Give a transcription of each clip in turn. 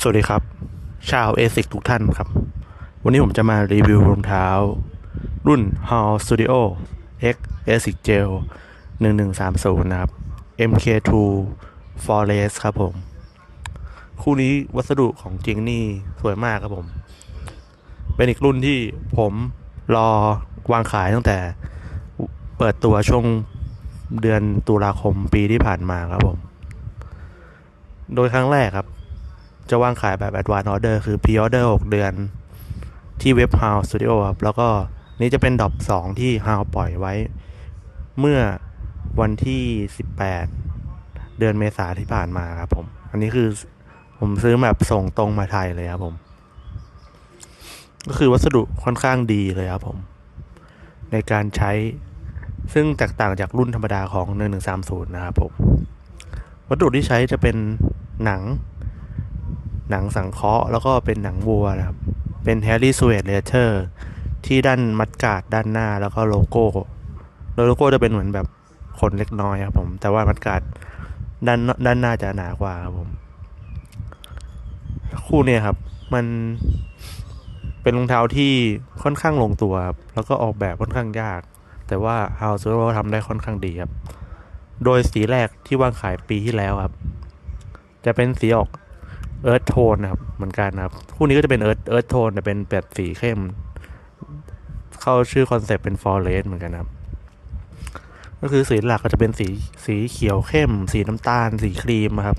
สวัสดีครับ ชาวเอซิกทุกท่านครับ วันนี้ผมจะมารีวิวรองเท้า รุ่น Hall Studio X ASIC Gel 1130 นะครับ MK2 Forest ครับผม คู่นี้วัสดุของจริงนี่สวยมากครับผม เป็นอีกรุ่นที่ผมรอวางขายตั้งแต่เปิดตัวช่วงเดือนตุลาคมปีที่ผ่านมาครับผม โดยครั้งแรกครับ จะวางขายแบบ Advance Order คือ Pre Order 6 เดือนที่เว็บ House Studio ครับ แล้วก็นี้จะเป็นดรอป2ที่ House ปล่อยไว้ เมื่อวันที่ 18 เดือนเมษาที่ผ่านมาครับผม อันนี้คือผมซื้อแบบส่งตรงมาไทยเลยครับผม ก็คือวัสดุค่อนข้างดีเลยครับผม ในการใช้ ซึ่งแตกต่างจากรุ่นธรรมดาของ 1130 นะครับผม วัสดุที่ใช้จะเป็นหนัง หนังสังเคราะห์แล้วก็เป็นหนังวัวนะครับ เป็น Harry s w e a t Leather ที่ด้านมัดกาดด้านหน้าแล้วก็โลโก้โลโก้จะเป็นเหมือนแบบขนเล็กน้อยครับผม แต่ว่ามัดกาดด้านด้านหน้าจะหนากว่าครับผม คู่เนี่ยครับ มันเป็นรองเท้าที่ค่อนข้างลงตัวครับแล้วก็ออกแบบค่อนข้างยาก แต่ว่า House Zero ทำได้ค่อนข้างดีครับ โดยสีแรกที่วางขายปีที่แล้วครับ จะเป็นสีออก เอิร์ธโทนนะครับ เหมือนกันนะครับ คู่นี้ก็จะเป็นเอิร์ธเอิร์ธโทนแต่เป็นแบบสีเข้ม เข้าชื่อคอนเซปต์เป็นฟอร์เรสเหมือนกันครับ ก็คือสีหลักก็จะเป็นสีสีเขียวเข้ม สีน้ำตาล สีครีมครับ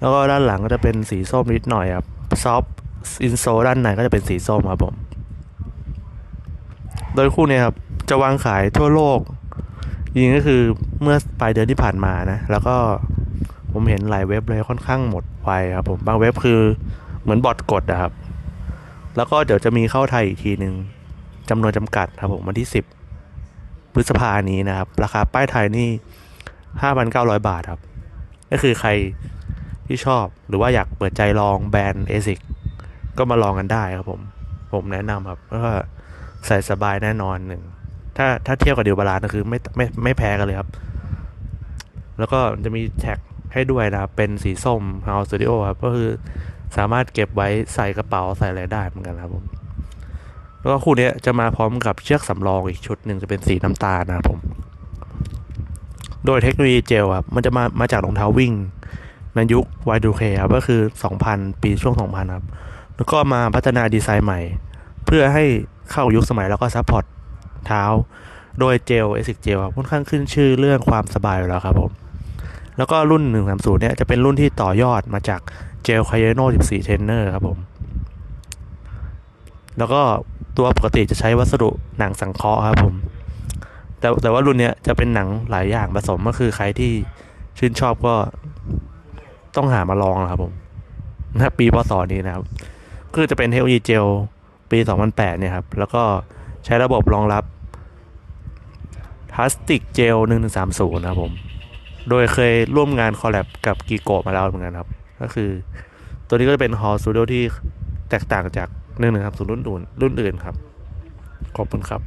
แล้วก็ด้านหลังก็จะเป็นสีส้มนิดหน่อยครับซอฟอินโซด้านในก็จะเป็นสีส้มครับผม โดยคู่นี้ครับ จะวางขายทั่วโลกจริงๆก็คือเมื่อปลายเดือนที่ผ่านมานะ แล้วก็ ผมเห็นหลายเว็บเลยค่อนข้างหมดไวครับผมบางเว็บคือเหมือนบอทกดนะครับ แล้วก็เดี๋ยวจะมีเข้าไทยอีกทีหนึ่งจำนวนจำกัดครับผมวันที่สิบพฤษภานี้นะครับ ราคาป้ายไทยนี่ห้าพันเก้าร้อยบาทครับ ก็คือใครที่ชอบหรือว่าอยากเปิดใจลองแบรนด์เอซิกก็มาลองกันได้ครับผม ผมแนะนำครับแล้วก็ใส่สบายแน่นอนหนึ่งถ้าถ้าเทียบกับเดิวบาลานก็คือไม่ไม่ไม่แพ้กันเลยครับ แล้วก็จะมีแท็ก ให้ด้วยนะครับ เป็นสีส้ม House Studio ครับ ก็คือสามารถเก็บไว้ใส่กระเป๋าใส่อะไรได้เหมือนกันครับผม แล้วก็คู่นี้จะมาพร้อมกับเชือกสำรองอีกชุดหนึ่งจะเป็นสีน้ำตาลนะครับผม โดยเทคโนโลยีเจลครับ มันจะมามาจากรองเท้าวิ่งในยุค Y2K ครับ ก็คือ 2000 ปีช่วง 2000 ครับ แล้วก็มาพัฒนาดีไซน์ใหม่ เพื่อให้เข้ายุคสมัยแล้วก็ซัพพอร์ตเท้า โดยเจลเอซิกเจลค่อนข้างขึ้นชื่อเรื่องความสบายอยู่แล้วครับผม แล้วก็รุ่น 130 เนี่ยจะเป็นรุ่นที่ต่อยอดมาจากเจลไคายโน14 เทรนเนอร์ครับผม แล้วก็ตัวปกติจะใช้วัสดุหนังสังเคราะห์ครับผม แต่แต่ว่ารุ่นเนี้ยจะเป็นหนังหลายอย่างผสมก็คือใครที่ชื่นชอบก็ต้องหามาลองนะครับผมนะปีพศนี้นะครับ คือจะเป็นเทคโนโลยีเจลปี 2008 เนี่ยครับ แล้วก็ใช้ระบบรองรับพลาสติกเจล 1130 นะครับผม โดยเคยร่วมงานคอลแลบกับกีโกะมาแล้วเหมือนกันครับ ก็คือ ตัวนี้ก็จะเป็นฮอลสตูดิโอที่แตกต่างจากหนึ่งหนึ่งครุ่นอื่นรุ่นอื่นครับ ขอบคุณครับ